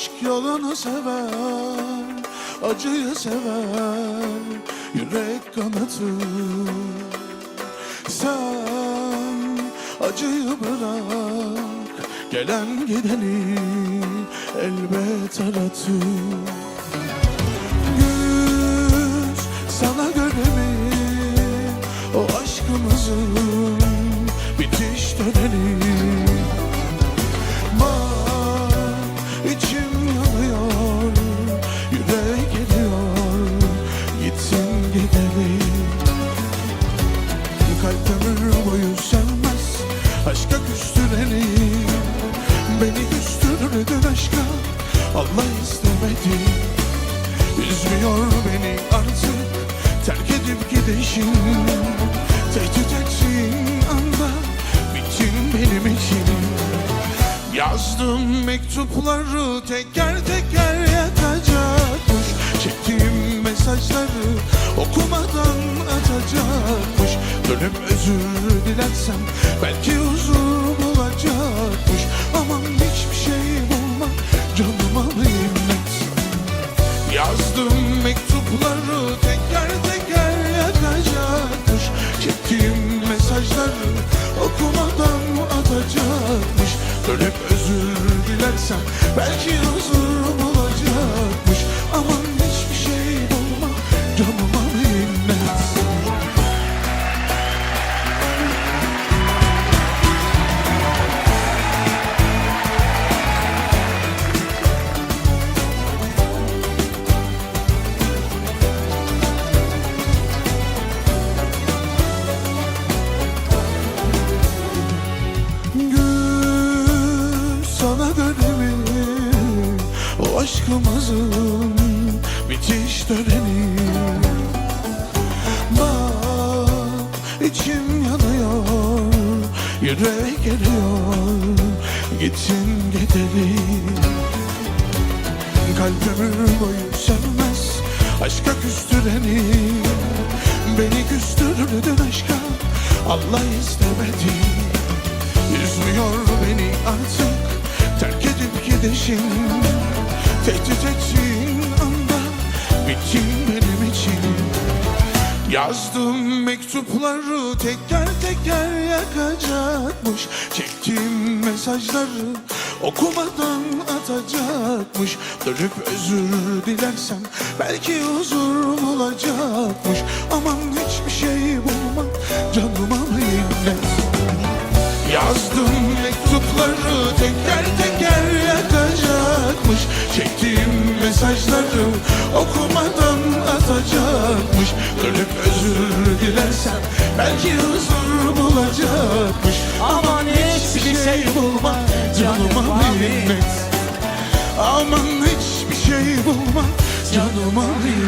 aşk yolunu sever Acıyı sever Yürek kanatır Sen acıyı bırak Gelen gideni elbet aratır Güz sana göre mi O aşkımızın Kalp ömür boyu sevmez Aşka küstüreni Beni küstürdün aşka. Allah istemedi Üzmüyor beni artık. Terk edip gidişin Tehdit ettiğin anda Bittin benim için. Yazdım mektupları teker mesajları okumadan atacakmış. Dönüp özür dilersem belki huzur bulacakmış. Aman hiçbir şey bulma canıma minnet Yazdım mektupları teker teker yakacakmış Çektiğim mesajları okumadan atacakmış. Dönüp özür dilersem belki huzur aşkımızın bitiş töreni. Bak içim yanıyor Yürek geliyor Gitsin gidelim Kalp ömür boyu sevmez Aşka küstüreni. Beni küstürdün aşka Allah istemedi. Üzmüyor beni artık Terk edip gidişin Tehdit ettiğin anda Bittin benim için Yazdım mektupları teker teker yakacakmış. Çektiğim mesajları okumadan atacakmış. Dönüp özür dilersem belki huzur bulacakmış. Aman hiçbir şey bulma canıma minnet Yazdım mektupları teker teker Çektiğim mesajları okumadan atacakmış. Dönüp özür dilersem belki huzur bulacakmış. Aman hiçbir şey bulma canıma minnet. Aman hiçbir şey bulma canıma minnet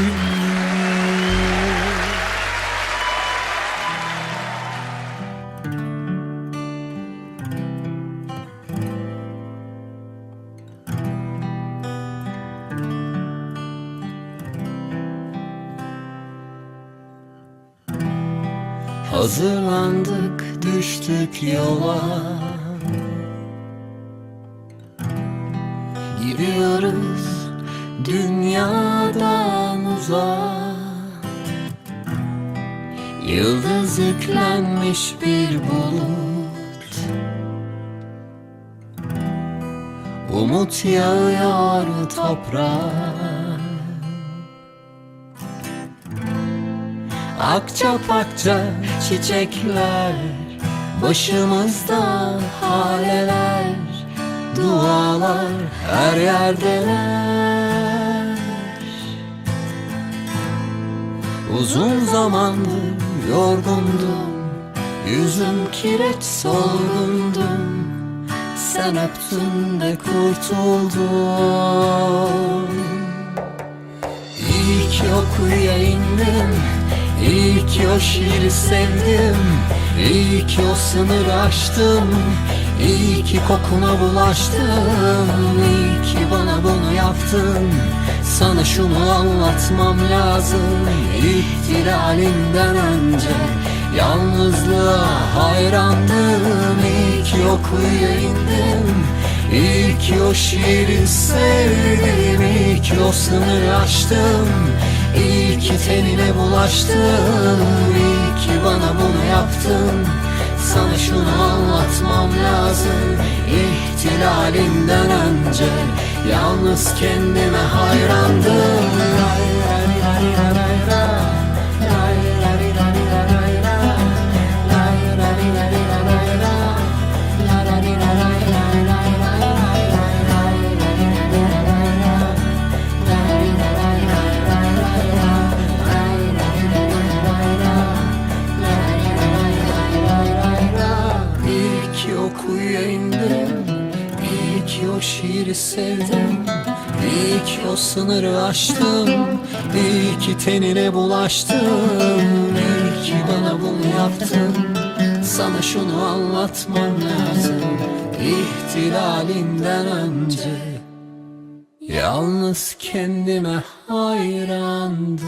Hazırlandık düştük yola. Gidiyoruz dünyadan uzağa. Yıldız yüklenmiş bir bulut. Umut yağıyor toprağa Akça pakça çiçekler Başımızda haleler Dualar her yerdeler. Uzun zamandır yorgundum Yüzüm kireç solgundum Sen öptün de kurtuldum İyi ki o kuyuya indim İyi ki o şiiri sevdim İyi o sınırı aştım İyi kokuna bulaştım İyi bana bunu yaptın. Sana şunu anlatmam lazım İhtilalinden önce. Yalnızlığa hayrandım İyi ki indim. İyi ki o şiiri sevdim İyi o sınırı aştım İyi ki tenine bulaştım İyi bana bunu yaptın. Sana şunu anlatmam lazım İhtilalinden önce Yalnız kendime hayrandım sınırı aştım İyi ki tenine bulaştım. İyi ki bana bunu yaptın. Sana şunu anlatmam lazım. İhtilalinden önce. Yalnız kendime hayrandım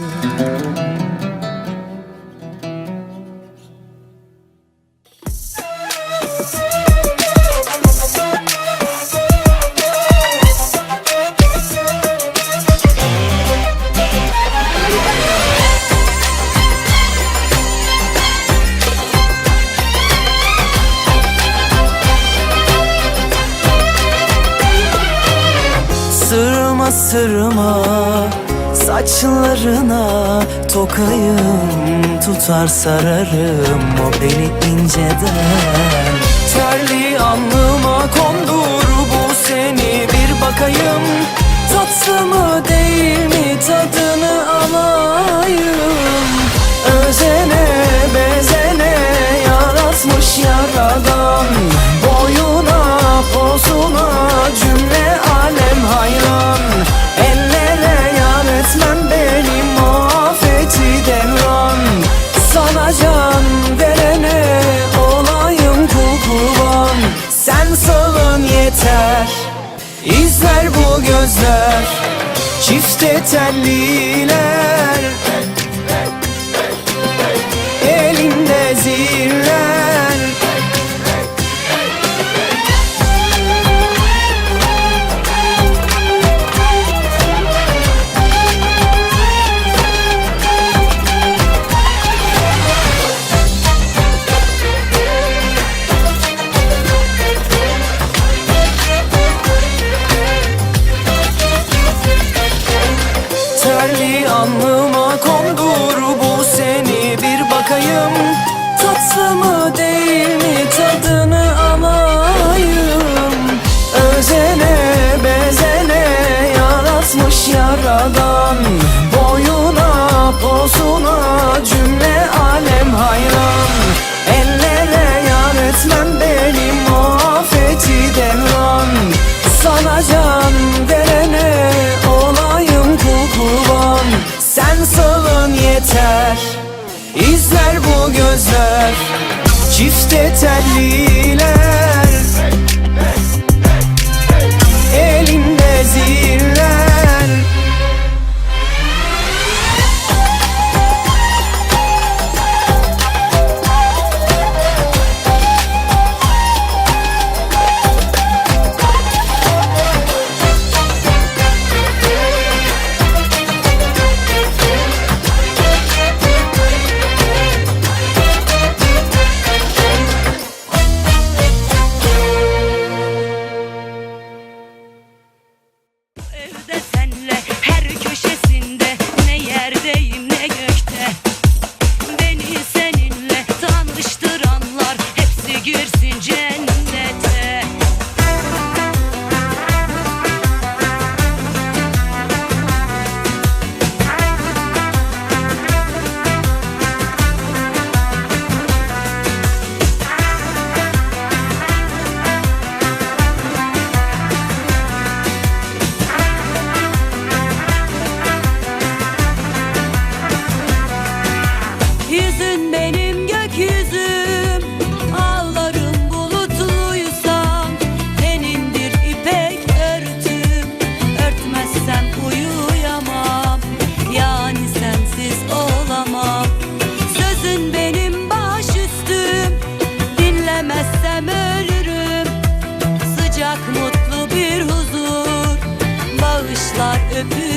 saçlarına tokayım Tutar sararım o beni inceden. Terli alnıma kondur bu seni bir bakayım. Tatlı mı değil mi tadını alayım. Özene bezene yaratmış yaradan. Boyuna posuna cümle alem hayran. Ellere yeter. İzler bu gözler. Çifte telliler Posuna cümle alem hayran. Ellere yar etmem benim muhabbeti devran. Sana can verene olayım kul kurban. Sen salın yeter İzler bu gözler. Çifte telliler the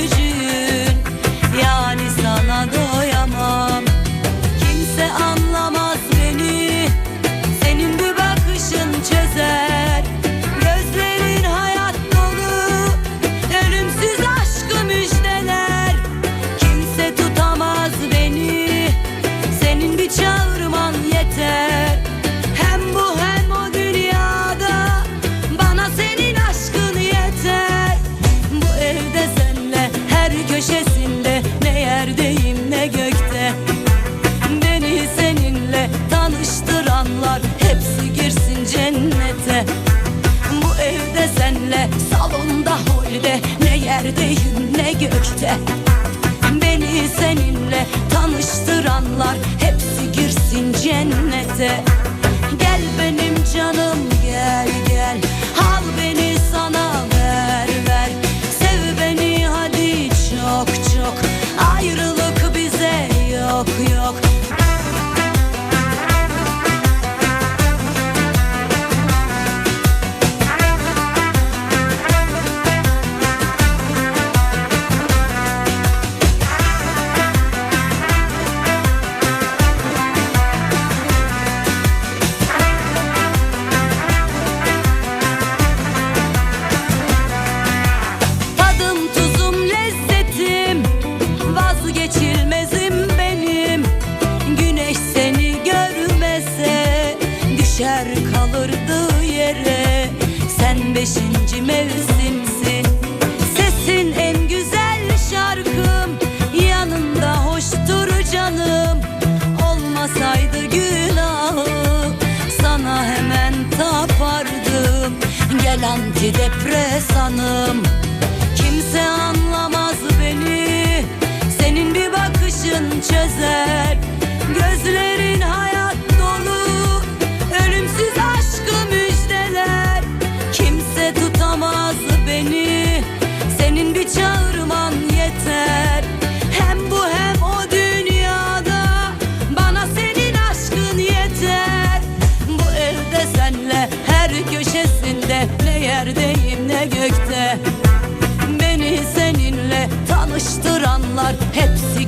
cennete. Bu evde senle salonda holde Ne yerdeyim ne gökte. Beni seninle tanıştıranlar Hepsi girsin cennete. Gel benim canım come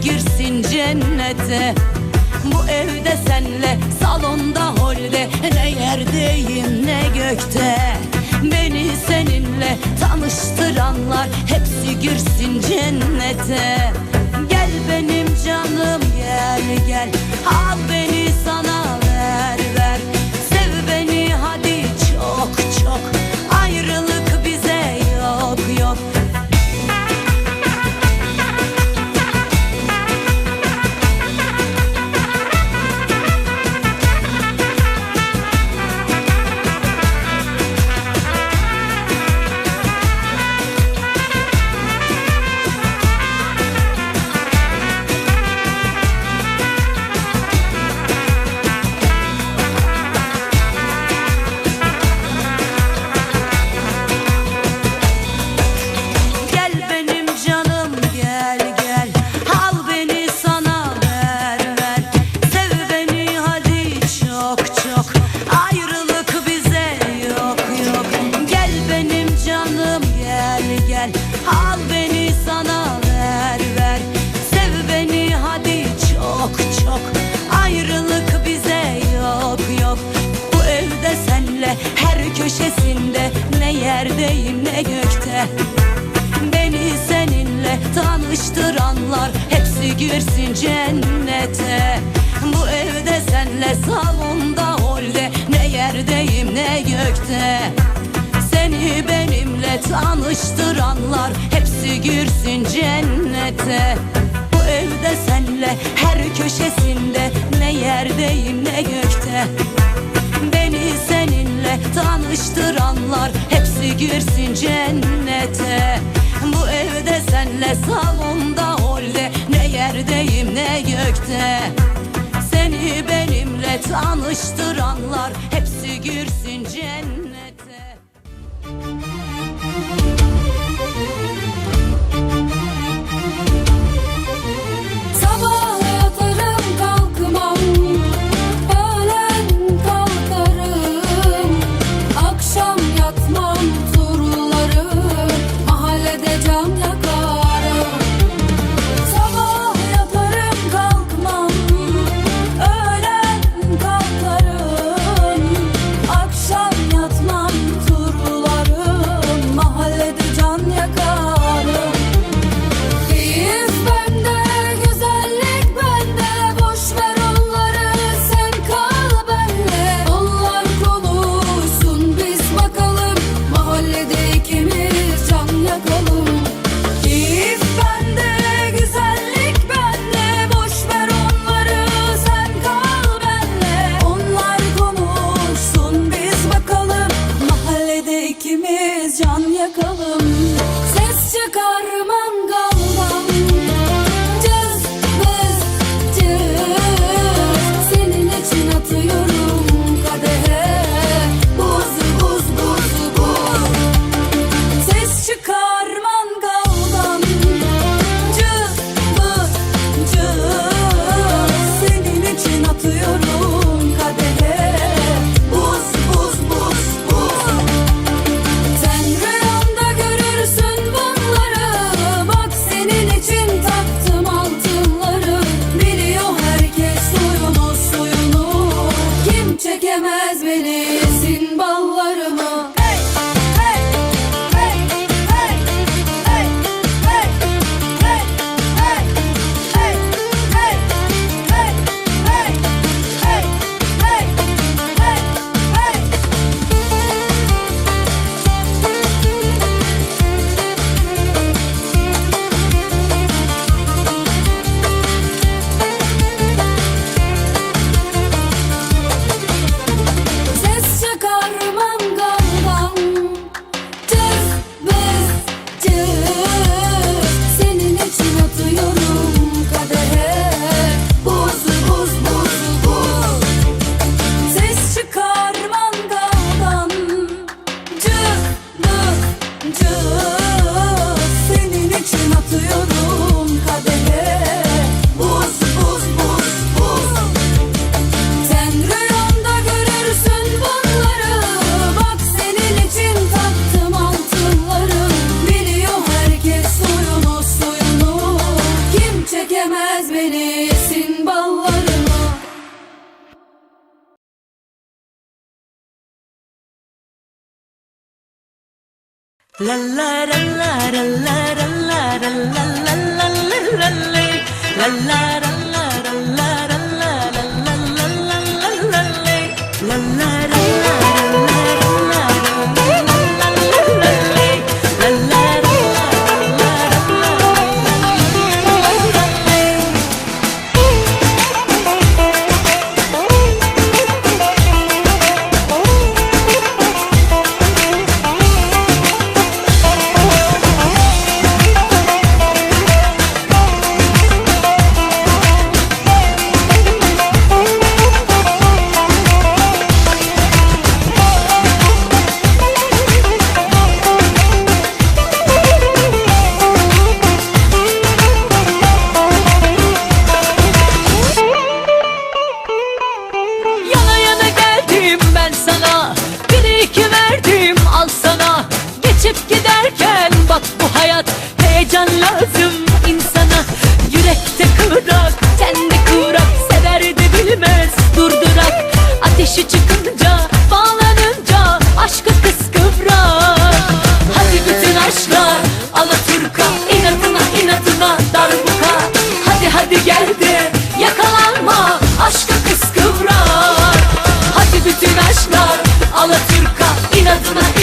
girsin cennete. Bu evde senle salonda holde Ne yerdeyim ne gökte. Beni seninle tanıştıranlar Hepsi girsin cennete. Gel benim canım gel gel. Al beni karıştıranlar Hepsi girsin cennete. Bu evde senle salonda holde Ne yerdeyim ne gökte. Seni benimle tanıştıranlar Hepsi girsin cennete. Bu evde senle her köşesinde Ne yerdeyim ne gökte. Beni seni benimle tanıştıranlar Hepsi girsin cennete. Bu evde senle salonda holde Ne yerdeyim ne gökte. Seni benimle tanıştıranlar Hepsi girsin cennete. Lalla geçip giderken Bak bu hayat heyecan lazım insana. Yürekte kıvrak, kendi kıvrak Sever de bilmez durdurak Ateşi çıkınca, bağlanınca Aşkı kıskıvrak. Hadi bütün aşklar Alaturka inatına inatına darbuka. Hadi hadi gel de yakalanma Aşkı kıskıvrak. Hadi bütün aşklar Alaturka inatına